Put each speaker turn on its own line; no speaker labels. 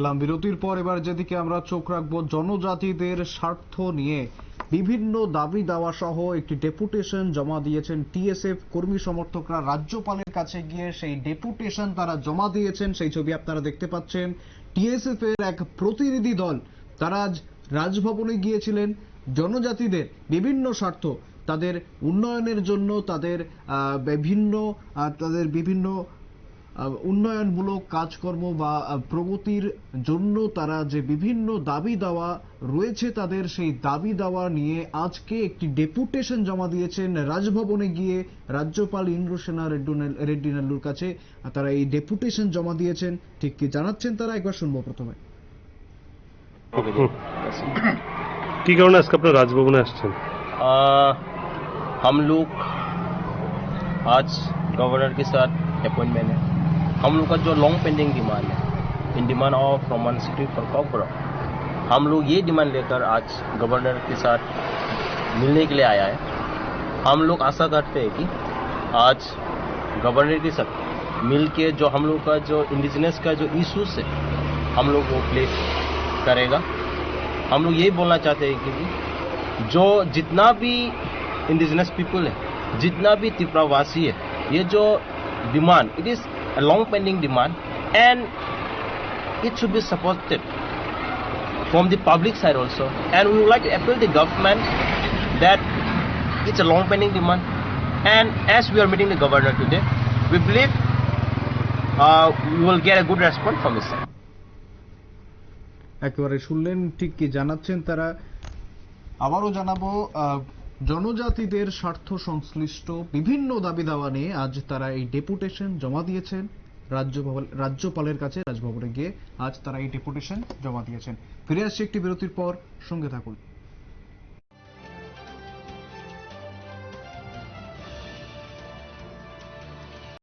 এলাম। বিরতির পর এবার যেদিকে আমরা চোখ রাখব জনজাতিদের স্বার্থ নিয়ে। বিভিন্ন দাবি দাওয়া সহ একটি ডেপুটেশন জমা দিয়েছেন টিএসএফ কর্মী সমর্থকরা। রাজ্যপালের কাছে গিয়ে সেই ডেপুটেশন তারা জমা দিয়েছেন, সেই ছবি আপনারা দেখতে পাচ্ছেন। টিএসএফ এর এক প্রতিনিধি দল, তারা আজ রাজভবনে গিয়েছিলেন। জনজাতিদের বিভিন্ন স্বার্থ, তাদের উন্নয়নের জন্য তাদের বিভিন্ন তাদের বিভিন্ন উন্নয়নমূলক কাজকর্ম বা আহ, প্রগতির জন্য তারা যে বিভিন্ন দাবি দাওয়া রয়েছে তাদের সেই দাবি দাওয়া নিয়ে আজকে একটি ডেপুটেশন জমা দিয়েছেন রাজভবনে গিয়ে রাজ্যপাল ইন্দ্রসেনা রেড্ডু- রেড্ডি নাল্লুর কাছে আর তারা এই ডেপুটেশন জমা দিয়েছেন ঠিক কি জানাচ্ছেন তারা একবার শুনবো প্রথমে
কি কারণে আজকে আপনার রাজভবনে আসছেন
आ, हम लोग आज गवर्नर के साथ अपॉइंटमेंट है हम लोग का जो लॉन्ग पेंडिंग डिमांड है इन demand of Roman city for copper हम लोग ये डिमांड लेकर आज गवर्नर के साथ मिलने के लिए आया है। हम लोग आशा करते हैं कि आज गवर्नर के साथ मिल के जो हम लोग का जो इंडिजिनस का जो इशूज है, हम लोग वो प्लेस करेगा। हम लोग यही बोलना चाहते हैं कि जो जितना भी इंडिजिनस पीपल है, जितना भी त्रिपुरावासी है, ये जो demand it is a long pending demand and it should be supported from the public side also and we would like to appeal the government that it's a long pending demand and as we are meeting the governor today we believe uh, we will get a good response from his side
একেবারে শুনলেন ঠিক কি জানাচ্ছেন তারা আবারও জানাব জনজাতিদের স্বার্থ সংশ্লিষ্ট বিভিন্ন দাবি দাওয়া নিয়ে আজ তারা এই ডেপুটেশন জমা দিয়েছেন। রাজ্যপাল- রাজ্যপালের কাছে রাজভবনে গিয়ে আজ তারা এই ডেপুটেশন জমা দিয়েছেন। ফিরে আসছে একটি বিরতির পর, সঙ্গে থাকুন।